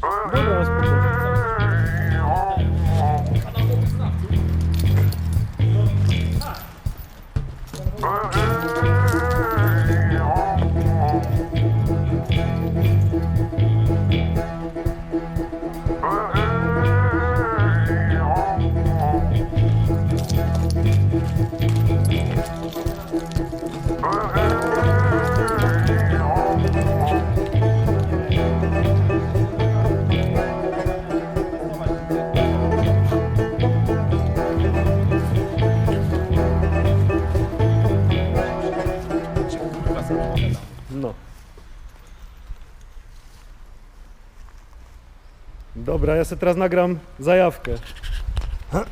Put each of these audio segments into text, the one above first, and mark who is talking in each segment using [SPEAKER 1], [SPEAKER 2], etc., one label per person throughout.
[SPEAKER 1] Dobra, spokojnie. No. Dobra, ja sobie teraz nagram zajawkę.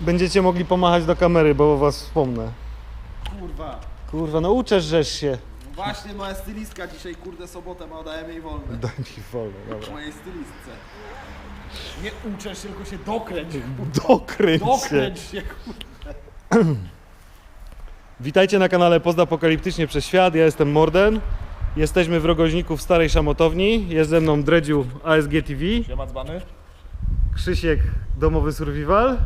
[SPEAKER 1] Będziecie mogli pomachać do kamery, bo o was wspomnę.
[SPEAKER 2] Kurwa.
[SPEAKER 1] Kurwa, no uczeszesz się.
[SPEAKER 2] Właśnie moja stylistka dzisiaj, kurde, sobotę ma, dajemy jej wolne.
[SPEAKER 1] Daj mi wolno, dobra.
[SPEAKER 2] Mojej stylistce.
[SPEAKER 3] Nie uczesz się, tylko się dokręć.
[SPEAKER 1] Dokręć się.
[SPEAKER 3] Dokręć się, kurwa.
[SPEAKER 1] Witajcie na kanale Postapokaliptycznie przez świat. Ja jestem Morden. Jesteśmy w Rogoźniku w Starej Szamotowni. Jest ze mną Dredziu ASG TV,
[SPEAKER 3] Siema dzbany.
[SPEAKER 1] Krzysiek Domowy Survival.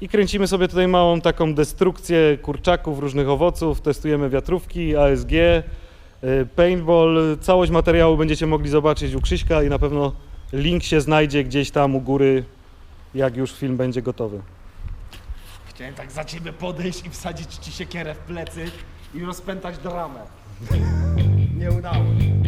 [SPEAKER 1] I kręcimy sobie tutaj małą taką destrukcję kurczaków, różnych owoców. Testujemy wiatrówki, ASG, y, paintball. Całość materiału będziecie mogli zobaczyć u Krzyśka i na pewno link się znajdzie gdzieś tam u góry, jak już film będzie gotowy.
[SPEAKER 3] Chciałem tak za ciebie podejść i wsadzić ci siekierę w plecy i rozpętać dramę. Nie udało się.